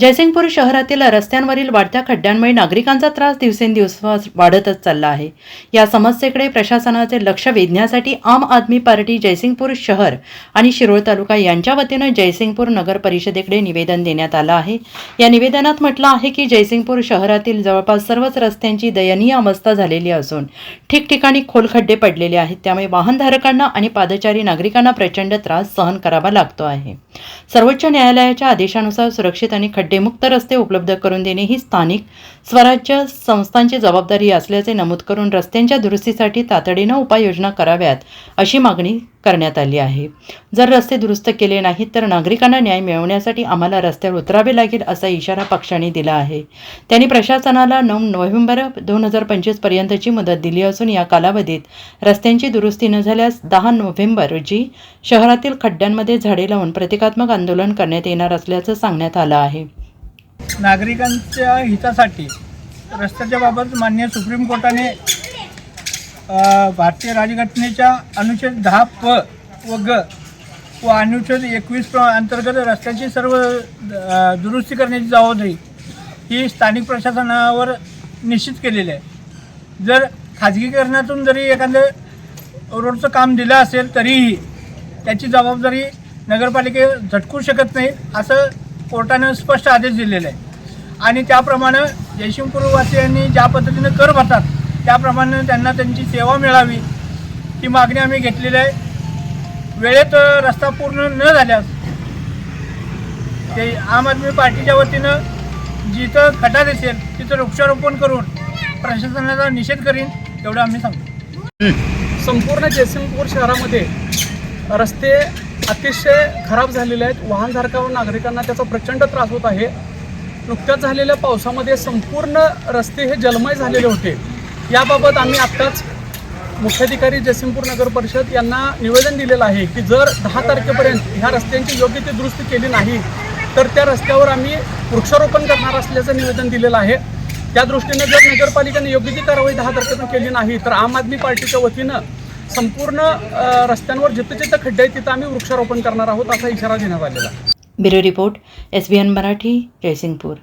जयसिंगपूर शहरातील रस्त्यांवरील वाढत्या खड्ड्यांमुळे नागरिकांचा त्रास दिवसेंदिवस वाढतच चालला आहे. या समस्येकडे प्रशासनाचे लक्ष वेधण्यासाठी आम आदमी पार्टी जयसिंगपूर शहर आणि शिरोळ तालुका यांच्या वतीनं जयसिंगपूर नगर परिषदेकडे निवेदन देण्यात आलं आहे. या निवेदनात म्हटलं आहे की जयसिंगपूर शहरातील जवळपास सर्वच रस्त्यांची दयनीय अवस्था झालेली असून ठिकठिकाणी खोल खड्डे पडलेले आहेत. त्यामुळे वाहनधारकांना आणि पादचारी नागरिकांना प्रचंड त्रास सहन करावा लागतो आहे. सर्वोच्च न्यायालयाच्या आदेशानुसार सुरक्षित आणि खड्डेमुक्त रस्ते उपलब्ध करून देणे ही स्थानिक स्वराज्य संस्थांची जबाबदारी असल्याचे नमूद करून रस्त्यांच्या दुरुस्तीसाठी तातडीनं उपाययोजना कराव्यात अशी मागणी करण्यात आली आहे. जर रस्ते दुरुस्त केले नाहीत तर नागरिकांना न्याय मिळवण्यासाठी आम्हाला रस्त्यावर उतरावे लागेल असा इशारा पक्षाने दिला आहे. त्यांनी प्रशासनाला नऊ नोव्हेंबर दोन हजार पंचवीसपर्यंतची मुदत दिली असून या कालावधीत रस्त्यांची दुरुस्ती न झाल्यास दहा नोव्हेंबर रोजी शहरातील खड्ड्यांमध्ये झाडे लावून प्रतिकात्मक आंदोलन करण्यात येणार असल्याचं सांगण्यात आलं आहे. नागरिकांच्या हितासाठी रस्त्याच्या बाबत मान्य सुप्रीम कोर्टाने भारतीय राज्यघटनेच्या अनुच्छेद दहा प व ग व अनुच्छेद एकवीस प्र अंतर्गत रस्त्याची सर्व दुरुस्ती करण्याची जबाबदारी ही स्थानिक प्रशासनावर निश्चित केलेली आहे. जर खाजगीकरणातून जरी एखादं रोडचं काम दिलं असेल तरीही त्याची जबाबदारी नगरपालिके झटकू शकत नाही असं कोर्टानं स्पष्ट आदेश दिलेला आहे. आणि त्याप्रमाणे जयसिंगपूरवासियांनी ज्या पद्धतीनं कर भरतात त्याप्रमाणे त्यांना त्यांची सेवा मिळावी ही मागणी आम्ही घेतलेली आहे. वेळेत रस्ता पूर्ण न झाल्यास ते आम आदमी पार्टीच्या वतीनं जिथं खटा दिसेल तिथं वृक्षारोपण करून प्रशासनाचा निषेध करीन एवढं आम्ही सांगतो संपूर्ण जयसिंगपूर शहरामध्ये रस्ते अतिशय खराब झालेले आहेत. वाहनधारकावर नागरिकांना त्याचा प्रचंड त्रास होत आहे. नुकत्याच झालेल्या पावसामध्ये संपूर्ण रस्ते हे जलमय झालेले होते. याबाबत आम्ही आत्ताच मुख्याधिकारी जयसिंगपूर नगर परिषद यांना निवेदन दिलेलं आहे की जर दहा तारखेपर्यंत ह्या रस्त्यांची योग्य ती दुरुस्ती केली नाही तर त्या रस्त्यावर आम्ही वृक्षारोपण करणार असल्याचं निवेदन दिलेलं आहे. त्या दृष्टीनं जर नगरपालिकेने योग्य ती कारवाई दहा तारखेपर्यंत केली नाही तर आम आदमी पार्टीच्या वतीनं संपूर्ण रस्त्यांवर जिथं जिथं खड्डे आहेत तिथं आम्ही वृक्षारोपण करणार आहोत असा इशारा देण्यात आलेला bureau report S B N Marathi Jaysingpur.